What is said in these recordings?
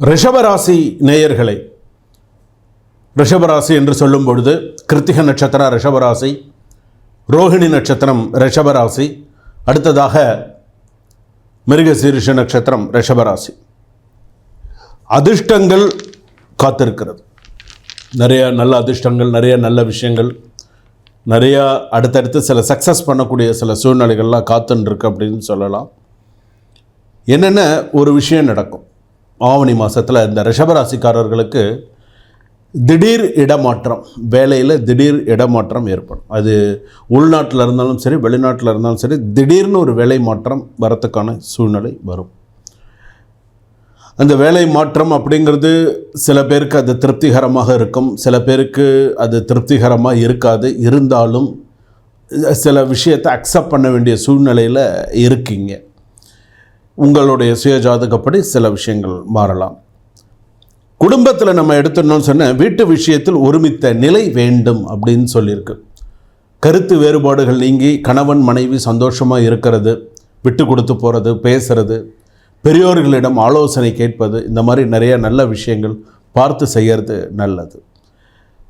ரிஷபராசி நேயர்களை ரிஷபராசி என்று சொல்லும் பொழுது கிருத்திக நட்சத்திரம் ரிஷபராசி ரோஹிணி நட்சத்திரம் ரிஷபராசி அடுத்ததாக மிருகசீரிஷ நட்சத்திரம் ரிஷபராசி. அதிர்ஷ்டங்கள் காத்திருக்கிறது. நிறைய நல்ல அதிர்ஷ்டங்கள் நிறைய நல்ல விஷயங்கள் நிறையா அடுத்தடுத்து சில சக்ஸஸ் பண்ணக்கூடிய சில சூழ்நிலைகள்லாம் காத்துன்னு இருக்கு அப்படின்னு சொல்லலாம். என்னென்ன ஒரு விஷயம் நடக்கும்? ஆவணி மாதத்தில் இந்த ரிஷபராசிக்காரர்களுக்கு திடீர் இடமாற்றம் வேலையில் திடீர் இடமாற்றம் ஏற்படும். அது உள்நாட்டில் இருந்தாலும் சரி வெளிநாட்டில் இருந்தாலும் சரி திடீர்னு ஒரு வேலை மாற்றம் வரத்துக்கான சூழ்நிலை வரும். அந்த வேலை மாற்றம் அப்படிங்கிறது சில பேருக்கு அது திருப்திகரமாக இருக்கும் சில பேருக்கு அது திருப்திகரமாக இருக்காது. இருந்தாலும் சில விஷயத்தை அக்செப்ட் பண்ண வேண்டிய சூழ்நிலையில் இருக்கீங்க. உங்களுடைய சுயஜாதகப்படி சில விஷயங்கள் மாறலாம். குடும்பத்தில் நம்ம எடுத்துடணும்னு சொன்ன வீட்டு விஷயத்தில் ஒருமித்த நிலை வேண்டும் அப்படின்னு சொல்லியிருக்கு. கருத்து வேறுபாடுகள் நீங்கி கணவன் மனைவி சந்தோஷமாக இருக்கிறது விட்டு கொடுத்து போகிறது பேசுறது பெரியோர்களிடம் ஆலோசனை கேட்பது இந்த மாதிரி நிறைய நல்ல விஷயங்கள் பார்த்து செய்கிறது நல்லது.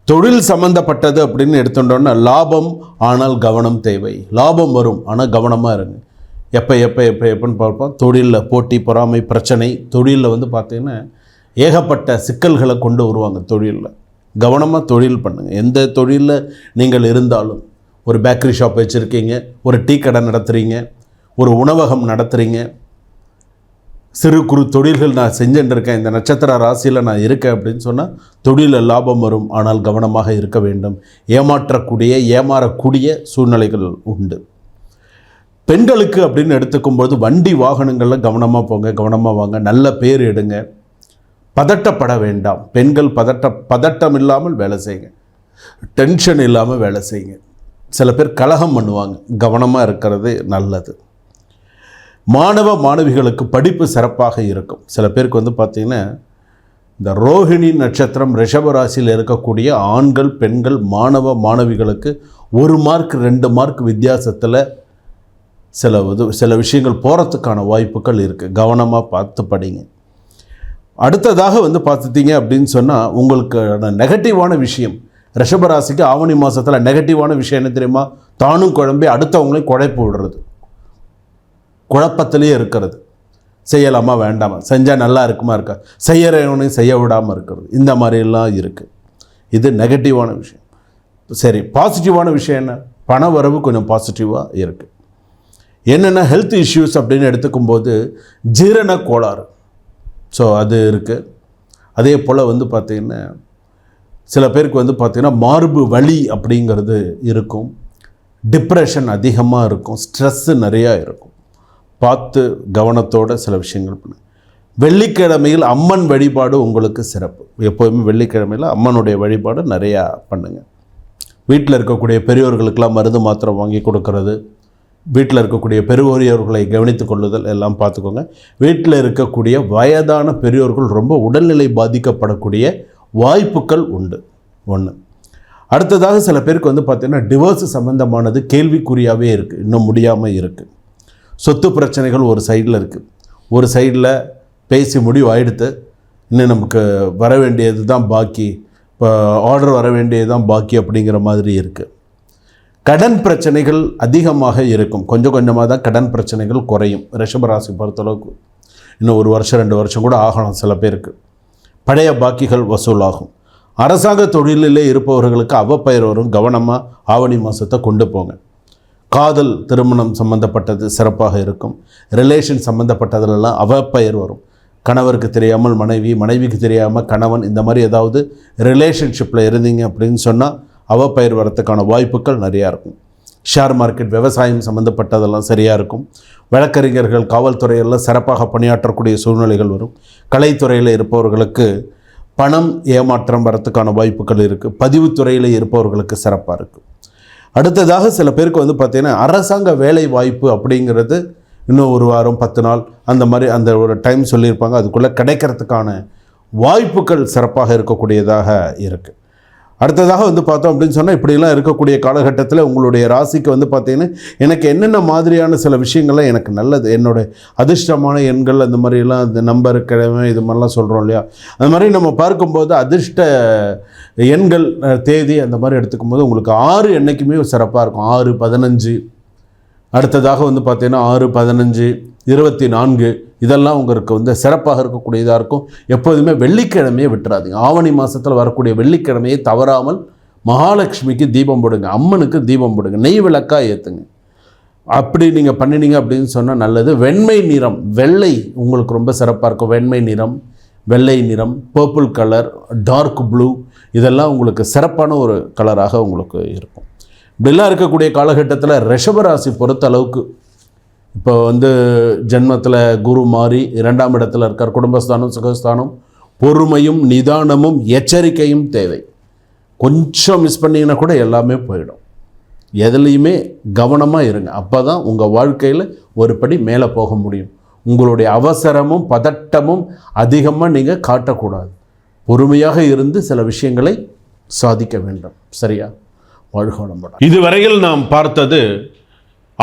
தொழில் சம்பந்தப்பட்டது அப்படின்னு எடுத்துட்டோன்னா லாபம் ஆனால் கவனம் தேவை. லாபம் வரும் ஆனால் கவனமாக இருங்க. எப்போ எப்போ எப்போ எப்போன்னு பார்ப்போம். தொழிலில் போட்டி பொறாமை பிரச்சனை தொழிலில் வந்து பார்த்திங்கன்னா ஏகப்பட்ட சிக்கல்களை கொண்டு வருவாங்க தொழிலில். கவனமாக தொழில் பண்ணுங்கள் எந்த தொழிலில் நீங்கள் இருந்தாலும் ஒரு பேக்கரி ஷாப் வச்சுருக்கீங்க ஒரு டீ கடை நடத்துகிறீங்க ஒரு உணவகம் நடத்துகிறீங்க சிறு குறு தொழில்கள் நான் செஞ்சுட்டு இருக்கேன் இந்த நட்சத்திர ராசியில் நான் இருக்கேன் அப்படின்னு சொன்னால் தொழிலில் லாபம் வரும் ஆனால் கவனமாக இருக்க வேண்டும். ஏமாற்றக்கூடிய ஏமாறக்கூடிய சூழ்நிலைகள் உண்டு. பெண்களுக்கு அப்படின்னு எடுத்துக்கும்போது வண்டி வாகனங்களில் கவனமாக போங்க கவனமாக வாங்க நல்ல பேர் எடுங்க. பதட்டப்பட வேண்டாம். பெண்கள் பதட்ட பதட்டம் இல்லாமல் வேலை செய்யுங்க. டென்ஷன் இல்லாமல் வேலை செய்யுங்க. சில பேர் கலகம் பண்ணுவாங்க. கவனமாக இருக்கிறது நல்லது. மாணவ மாணவிகளுக்கு படிப்பு சிறப்பாக இருக்கும். சில பேருக்கு வந்து பார்த்திங்கன்னா இந்த ரோஹிணி நட்சத்திரம் ரிஷபராசியில் இருக்கக்கூடிய ஆண்கள் பெண்கள் மாணவ மாணவிகளுக்கு ஒரு மார்க் ரெண்டு மார்க் வித்தியாசத்தில் சில இது சில விஷயங்கள் போகிறதுக்கான வாய்ப்புகள் இருக்குது கவனமாக பார்த்து படிங்க. அடுத்ததாக வந்து பார்த்துட்டீங்க அப்படின்னு சொன்னால் உங்களுக்கான நெகட்டிவான விஷயம். ரிஷபராசிக்கு ஆவணி மாதத்தில் நெகட்டிவான விஷயம் என்ன தெரியுமா? தானும் குழம்பி அடுத்தவங்களையும் குழப்பி விடுறது. குழப்பத்திலே இருக்கிறது. செய்யலாமா வேண்டாமா? செஞ்சால் நல்லா இருக்குமா இருக்கா? செய்யறவனையும் செய்ய விடாமல் இருக்கிறது. இந்த மாதிரிலாம் இருக்குது இது நெகட்டிவான விஷயம். சரி பாசிட்டிவான விஷயம் என்ன? பண வரவு கொஞ்சம் பாசிட்டிவாக இருக்குது என்னென்ன ஹெல்த் இஷ்யூஸ் அப்படின்னு எடுத்துக்கும்போது ஜீரண கோளாறு. ஸோ அது இருக்குது அதே போல் வந்து பார்த்திங்கன்னா சில பேருக்கு வந்து பார்த்திங்கன்னா மார்பு வலி அப்படிங்கிறது இருக்கும். டிப்ரெஷன் அதிகமாக இருக்கும். ஸ்ட்ரெஸ்ஸு நிறையா இருக்கும். பார்த்து கவனத்தோடு சில விஷயங்கள் பண்ணு. வெள்ளிக்கிழமையில் அம்மன் வழிபாடு உங்களுக்கு சிறப்பு. எப்போதுமே வெள்ளிக்கிழமையில் அம்மனுடைய வழிபாடு நிறையா பண்ணுங்கள் வீட்டில் இருக்கக்கூடிய பெரியோர்களுக்கெல்லாம் மருந்து மாத்திரை வாங்கி கொடுக்கறது. வீட்டில் இருக்கக்கூடிய பெரியோரியவர்களை கவனித்துக் கொள்ளுதல் எல்லாம் பார்த்துக்கோங்க. வீட்டில் இருக்கக்கூடிய வயதான பெரியோர்கள் ரொம்ப உடல்நிலை பாதிக்கப்படக்கூடிய வாய்ப்புகள் உண்டு. ஒன்று அடுத்ததாக சில பேருக்கு வந்து பார்த்திங்கன்னா டிவோர்ஸ் சம்மந்தமானது கேள்விக்குறியாகவே இருக்குது இன்னும் முடியாமல் இருக்குது சொத்து பிரச்சனைகள் ஒரு சைடில் இருக்குது ஒரு சைடில் பேசி முடிவு ஆகிடுத்து இன்னும் நமக்கு வர வேண்டியது தான் பாக்கி. இப்போ ஆர்டர் வர வேண்டியது தான் பாக்கி அப்படிங்கிற மாதிரி இருக்குது கடன் பிரச்சனைகள் அதிகமாக இருக்கும். கொஞ்சம் கொஞ்சமாக தான் கடன் பிரச்சனைகள் குறையும். ரிஷபராசி பொறுத்தளவுக்கு இன்னும் ஒரு வருஷம் ரெண்டு வருஷம் கூட ஆகலாம் சில பேருக்கு. பழைய பாக்கிகள் வசூலாகும். அரசாங்க தொழிலிலே இருப்பவர்களுக்கு அவப்பெயர் வரும். கவனமாக ஆவணி மாதத்தை கொண்டு போங்க. காதல் திருமணம் சம்பந்தப்பட்டது சிறப்பாக இருக்கும். ரிலேஷன் சம்மந்தப்பட்டதுலலாம் அவப்பெயர் வரும். கணவருக்கு தெரியாமல் மனைவி மனைவிக்கு தெரியாமல் கணவன் இந்த மாதிரி ஏதாவது ரிலேஷன்ஷிப்பில் இருந்தீங்க அப்படின்னு சொன்னால் அவப்பயிர் வரத்துக்கான வாய்ப்புகள் நிறையா இருக்கும். ஷேர் மார்க்கெட் விவசாயம் சம்மந்தப்பட்டதெல்லாம் சரியாக இருக்கும். வழக்கறிஞர்கள் காவல்துறையெல்லாம் சிறப்பாக பணியாற்றக்கூடிய சூழ்நிலைகள் வரும். கலைத்துறையில் இருப்பவர்களுக்கு பணம் ஏமாற்றம் வரத்துக்கான வாய்ப்புகள் இருக்குது பதிவுத்துறையில் இருப்பவர்களுக்கு சிறப்பாக இருக்குது அடுத்ததாக சில பேருக்கு வந்து பார்த்திங்கன்னா அரசாங்க வேலை வாய்ப்பு அப்படிங்கிறது இன்னும் ஒரு வாரம் பத்து நாள் அந்த மாதிரி அந்த ஒரு டைம் சொல்லியிருப்பாங்க. அதுக்குள்ளே கிடைக்கிறதுக்கான வாய்ப்புகள் சிறப்பாக இருக்கக்கூடியதாக இருக்குது அடுத்ததாக வந்து பார்த்தோம் அப்படின்னு சொன்னால் இப்படிலாம் இருக்கக்கூடிய காலகட்டத்தில் உங்களுடைய ராசிக்கு வந்து பார்த்தீங்கன்னா எனக்கு என்னென்ன மாதிரியான சில விஷயங்கள்லாம் எனக்கு நல்லது என்னோட அதிர்ஷ்டமான எண்கள் அந்த மாதிரிலாம் அந்த நம்பர் கிழமை இது மாதிரிலாம் சொல்கிறோம் இல்லையா? அந்த மாதிரி நம்ம பார்க்கும்போது அதிர்ஷ்ட எண்கள் தேதி அந்த மாதிரி எடுத்துக்கும் போது உங்களுக்கு ஆறு என்றைக்குமே சிறப்பாக இருக்கும். ஆறு பதினஞ்சு. அடுத்ததாக வந்து பார்த்தீங்கன்னா ஆறு பதினஞ்சு. இருபத்தி நான்கு இதெல்லாம் உங்களுக்கு வந்து சிறப்பாக இருக்கக்கூடியதாக இருக்கும். எப்போதுமே வெள்ளிக்கிழமையை விட்டுறாதீங்க. ஆவணி மாதத்தில் வரக்கூடிய வெள்ளிக்கிழமையை தவறாமல் மகாலட்சுமிக்கு தீபம் போடுங்க. அம்மனுக்கு தீபம் போடுங்க. நெய் விளக்காக ஏற்றுங்க அப்படி நீங்கள் பண்ணினீங்க அப்படின்னு சொன்னால் நல்லது. வெண்மை நிறம் வெள்ளை உங்களுக்கு ரொம்ப சிறப்பாக இருக்கும். வெண்மை நிறம் வெள்ளை நிறம் பர்பிள் கலர் டார்க் ப்ளூ இதெல்லாம் உங்களுக்கு சிறப்பான ஒரு கலராக உங்களுக்கு இருக்கும். இப்படிலாம் இருக்கக்கூடிய காலகட்டத்தில் ரிஷபராசி பொறுத்த அளவுக்கு இப்போ வந்து ஜென்மத்தில் குரு மாறி இரண்டாம் இடத்துல இருக்கார். குடும்பஸ்தானம் சுகஸ்தானம். பொறுமையும் நிதானமும் எச்சரிக்கையும் தேவை. கொஞ்சம் மிஸ் பண்ணீங்கன்னா கூட எல்லாமே போயிடும். எதுலேயுமே கவனமாக இருங்க. அப்போ தான் உங்கள் வாழ்க்கையில் ஒரு படி மேலே போக முடியும். உங்களுடைய அவசரமும் பதட்டமும் அதிகமாக நீங்கள் காட்டக்கூடாது. பொறுமையாக இருந்து சில விஷயங்களை சாதிக்க வேண்டும். சரியா? வாழ்க வளமுடன். இதுவரையில் நாம் பார்த்தது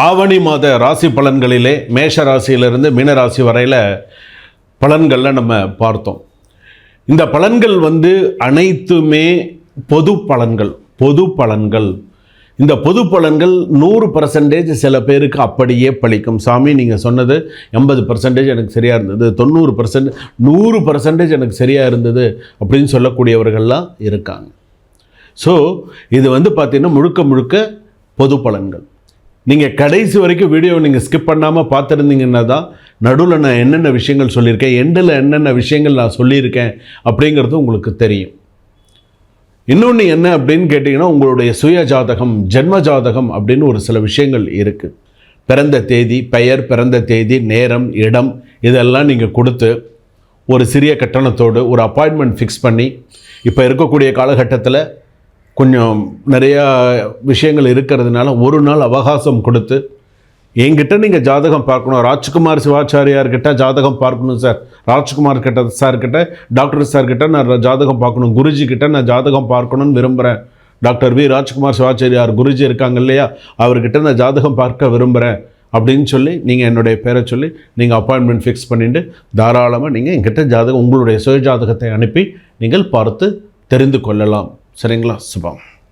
ஆவணி மாத ராசி பலன்களிலே மேஷ ராசியிலிருந்து மீனராசி வரையில் பலன்களில் நம்ம பார்த்தோம். இந்த பலன்கள் வந்து அனைத்துமே பொது பலன்கள் பொது பலன்கள். இந்த பொது பலன்கள் நூறு பர்சன்டேஜ் சில பேருக்கு அப்படியே பழிக்கும். சாமி நீங்கள் சொன்னது எண்பது பர்சன்டேஜ் எனக்கு சரியாக இருந்தது தொண்ணூறு பர்சன்ட் நூறு பர்சன்டேஜ் எனக்கு சரியாக இருந்தது அப்படின்னு சொல்லக்கூடியவர்கள்லாம் இருக்காங்க. ஸோ இது வந்து பார்த்திங்கன்னா முழுக்க முழுக்க பொது பலன்கள். நீங்கள் கடைசி வரைக்கும் வீடியோவை நீங்கள் ஸ்கிப் பண்ணாமல் பார்த்துருந்தீங்கன்னா தான் நடுவில் நான் என்னென்ன விஷயங்கள் சொல்லியிருக்கேன் எண்டில் என்னென்ன விஷயங்கள் நான் சொல்லியிருக்கேன் அப்படிங்கிறது உங்களுக்கு தெரியும். இன்னொன்று என்ன அப்படின்னு கேட்டிங்கன்னா உங்களுடைய சுய ஜாதகம் ஜென்ம ஜாதகம் அப்படின்னு ஒரு சில விஷயங்கள் இருக்குது பிறந்த தேதி பெயர் பிறந்த தேதி நேரம் இடம் இதெல்லாம் நீங்கள் கொடுத்து ஒரு சிறிய கட்டணத்தோடு ஒரு அப்பாயின்மெண்ட் ஃபிக்ஸ் பண்ணி இப்போ இருக்கக்கூடிய காலகட்டத்தில் கொஞ்சம் நிறையா விஷயங்கள் இருக்கிறதுனால ஒரு நாள் அவகாசம் கொடுத்து என்கிட்ட நீங்கள் ஜாதகம் பார்க்கணும். ராஜ்குமார் சிவாச்சாரியார்கிட்ட ஜாதகம் பார்க்கணும் சார். ராஜ்குமார் கிட்ட சார் கிட்ட டாக்டர் சார் கிட்ட நான் ஜாதகம் பார்க்கணும். குருஜி கிட்ட நான் ஜாதகம் பார்க்கணும்னு விரும்புகிறேன் டாக்டர் வி. ராஜ்குமார் சிவாச்சாரியார் குருஜி இருக்காங்க இல்லையா? அவர்கிட்ட நான் ஜாதகம் பார்க்க விரும்புகிறேன் அப்படின்னு சொல்லி நீங்கள் என்னுடைய பேரை சொல்லி நீங்கள் அப்பாயின்மெண்ட் ஃபிக்ஸ் பண்ணிவிட்டு தாராளமாக நீங்கள் என்கிட்ட ஜாதகம் உங்களுடைய சுய ஜாதகத்தை அனுப்பி நீங்கள் பார்த்து தெரிந்து கொள்ளலாம். சரிங்களா? சுபம்